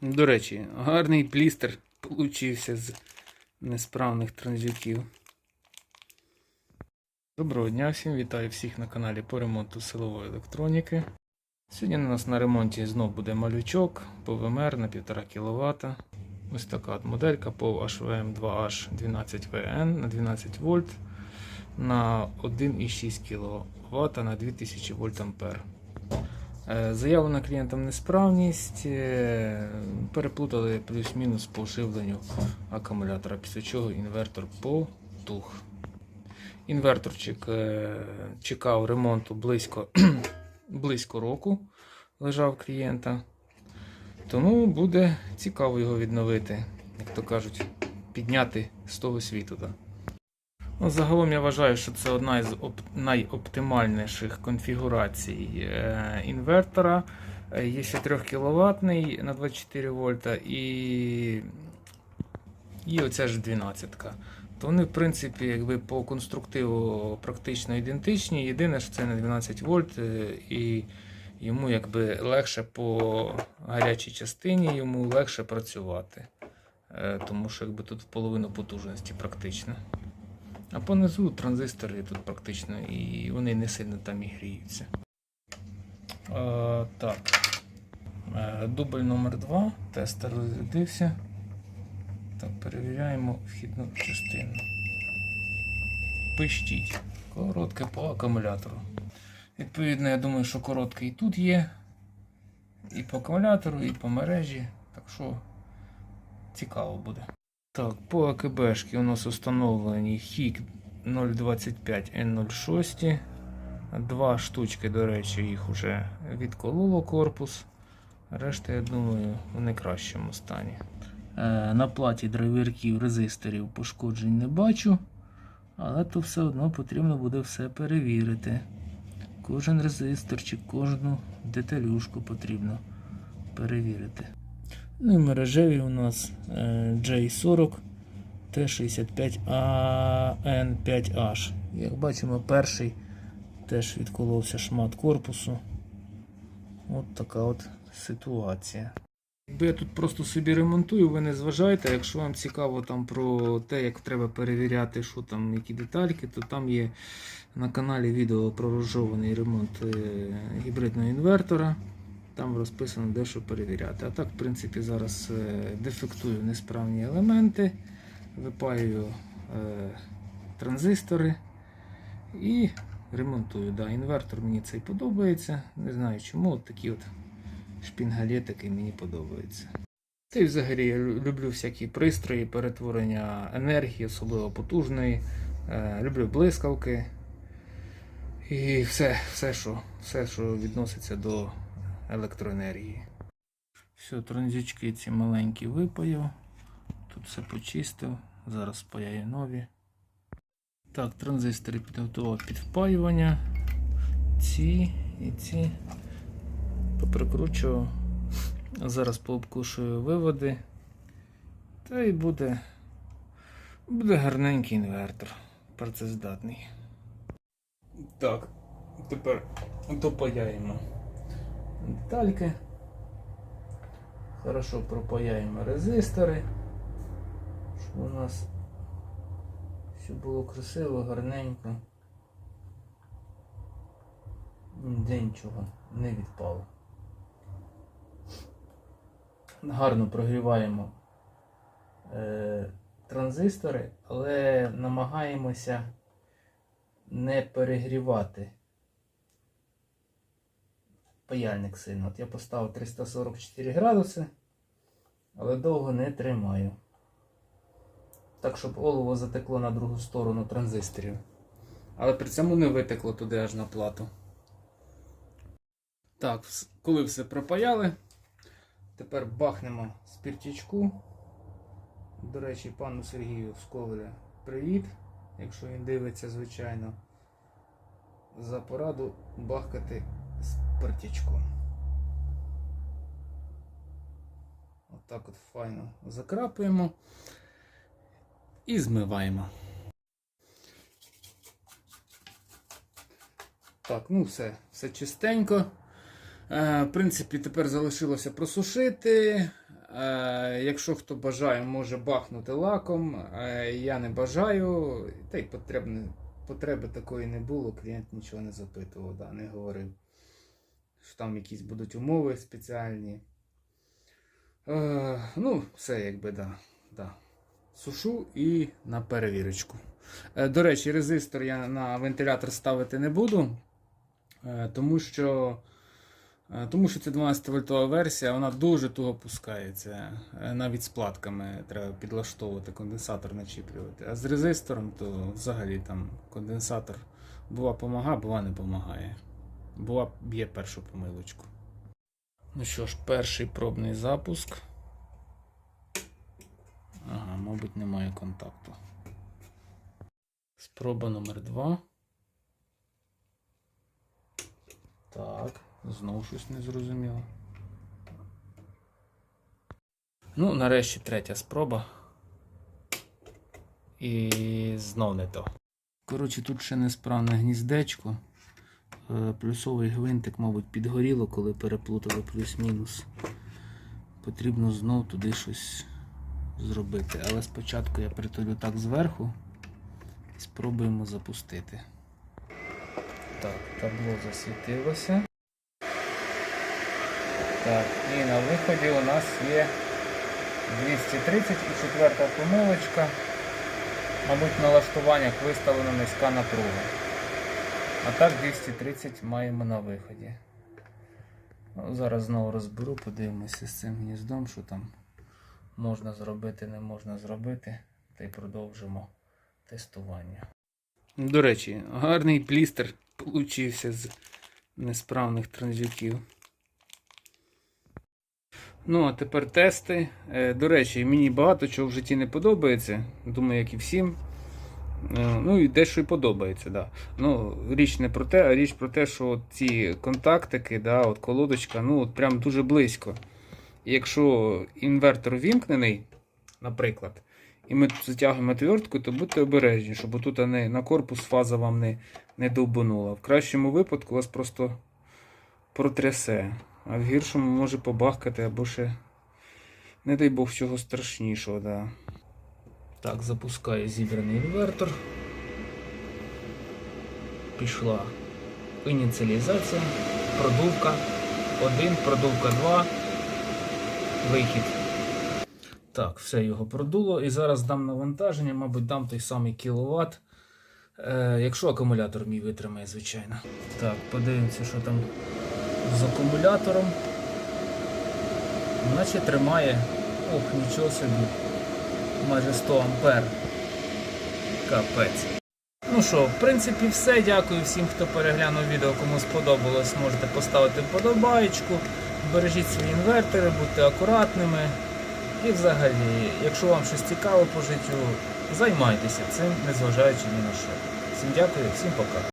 До речі, гарний плістер получився з несправних транзюків. Доброго дня всім, вітаю всіх на каналі по ремонту силової електроніки. Сьогодні у нас на ремонті знов буде малючок ПВМР на 1,5 кВт. Ось така от моделька POW HVM 2H12VN на 12 вольт на 1,6 кВт на 2000 вольт ампер. Е, Заявлена клієнтам несправність, е, переплутали плюс-мінус по оживленню акумулятора, після чого інвертор потух. Інверторчик е, чекав ремонту близько, близько року, лежав клієнта. Тому буде цікаво його відновити, як то кажуть, підняти з того світу. Да. Ну, загалом я вважаю, що це одна із оп- найоптимальніших конфігурацій е, інвертора. Е, Є ще 3 кВт на 24 вольта і, і оця ж 12. ка То вони, в принципі, якби по конструктиву практично ідентичні. Єдине, що це на 12 вольт, е, і йому якби легше по гарячій частині, йому легше працювати. Тому що якби тут в половину потужності практично. А понизу транзистори тут практично і вони не сильно там і гріються. Е, так. Е, дубль номер 2 Тестер розрядився. Так, перевіряємо вхідну частину. Пищить. Коротке по акумулятору. Відповідно, я думаю, що коротке і тут є. І по акумулятору, і по мережі. Так що цікаво буде. Так, по АКБшки у нас установлені HIG 025 N06. Два штучки, до речі, їх вже відкололо корпус. Решта, я думаю, в найкращому стані. Е, на платі драйверків резисторів пошкоджень не бачу. Але то все одно потрібно буде все перевірити. Кожен резисторчик, кожну деталюшку потрібно перевірити. Ну і мережеві у нас е, J40 T65AN5H. Як бачимо, перший теж відколовся шмат корпусу. От така от ситуація. Якби я тут просто собі ремонтую, ви не зважайте. Якщо вам цікаво там про те, як треба перевіряти, що там, які детальки, то там є на каналі відео про розжований ремонт е, гібридного інвертора. Там розписано де що перевіряти. А так, в принципі, зараз е, дефектую несправні елементи, випаюю е, транзистори і ремонтую. Да, інвертор мені цей подобається. Не знаю чому. От такі от шпінгалетики мені подобаються. Та й взагалі я люблю всякі пристрої, перетворення енергії, особливо потужної. Е, люблю блискавки. І все, все, що, все, що відноситься до електроенергії. Все, транзючки ці маленькі випаяв. Тут все почистив. Зараз спаяю нові. Так, транзистори підготував під впаювання. Ці і ці поприкручував. Зараз пообкушую виводи. Та й буде, буде гарненький інвертор. Працездатний. Так, тепер допаяємо детальки. Хорошо пропаяємо резистори, щоб у нас все було красиво, гарненько. Ніде нічого не відпало. Гарно прогріваємо е, транзистори, але намагаємося не перегрівати паяльник сильно. От я поставив 344 градуси, але довго не тримаю. Так, щоб олово затекло на другу сторону транзисторів. Але при цьому не витекло туди аж на плату. Так, коли все пропаяли, тепер бахнемо спіртічку. До речі, пану Сергію з Ковеля привіт, якщо він дивиться, звичайно, за пораду бахкати спиртячком. Отак от файно закрапуємо і змиваємо. Так, ну все, все чистенько. Е, в принципі, тепер залишилося просушити. Е, якщо хто бажає, може бахнути лаком. Е, я не бажаю. Та й потребне, потреби такої не було, клієнт нічого не запитував, да, не говорив. Що там якісь будуть умови спеціальні. Е, ну, все якби, да. да. Сушу і на перевірочку. Е, До речі, резистор я на вентилятор ставити не буду, е, тому що, тому що це 12 вольтова версія, вона дуже туго пускається. Навіть з платками треба підлаштовувати, конденсатор начіплювати. А з резистором то взагалі там конденсатор бува помагає, бува не допомагає. Бува б'є першу помилочку. Ну що ж, перший пробний запуск. Ага, мабуть, немає контакту. Спроба номер 2. Так, знову щось не зрозуміло. Ну, нарешті третя спроба. І знов не то. Коротше, тут ще несправне гніздечко. Е, Плюсовий гвинтик, мабуть, підгоріло, коли переплутали плюс-мінус. Потрібно знов туди щось зробити. Але спочатку я притулю так зверху і спробуємо запустити. Так, табло засвітилося. Так, і на виході у нас є 230 і четверта помилочка. Мабуть, в налаштуваннях виставлена низька напруга. А так 230 маємо на виході. Ну, зараз знову розберу, подивимося з цим гніздом, що там можна зробити, не можна зробити. Та й продовжимо тестування. До речі, гарний плістер получився з несправних транзюків. Ну, а тепер тести. Е, До речі, мені багато чого в житті не подобається. Думаю, як і всім. Е, Ну і дещо і подобається, да. Ну, річ не про те, а річ про те, що от ці контактики, да, от колодочка, ну от прям дуже близько. І якщо інвертор вімкнений, наприклад, і ми затягуємо отвертку, то будьте обережні, щоб тут на корпус фаза вам не, не довбанула. В кращому випадку вас просто протрясе, а в гіршому може побахкати або ще, не дай Бог, чого страшнішого. Да. Так, запускаю зібраний інвертор. Пішла ініціалізація, продувка 1, продувка 2, вихід. Так, все його продуло. І зараз дам навантаження, мабуть, дам той самий кіловат. Е, якщо акумулятор мій витримає, звичайно. Так, подивимося, що там з акумулятором. Наче тримає. Ох, нічого собі майже 100 ампер. Капець. Ну що, в принципі, все. Дякую всім, хто переглянув відео. Кому сподобалось, можете поставити вподобаєчку. Бережіть свої інвертори, будьте акуратними. І взагалі, якщо вам щось цікаве по життю, займайтеся цим, незважаючи ні на що. Всім дякую, всім пока.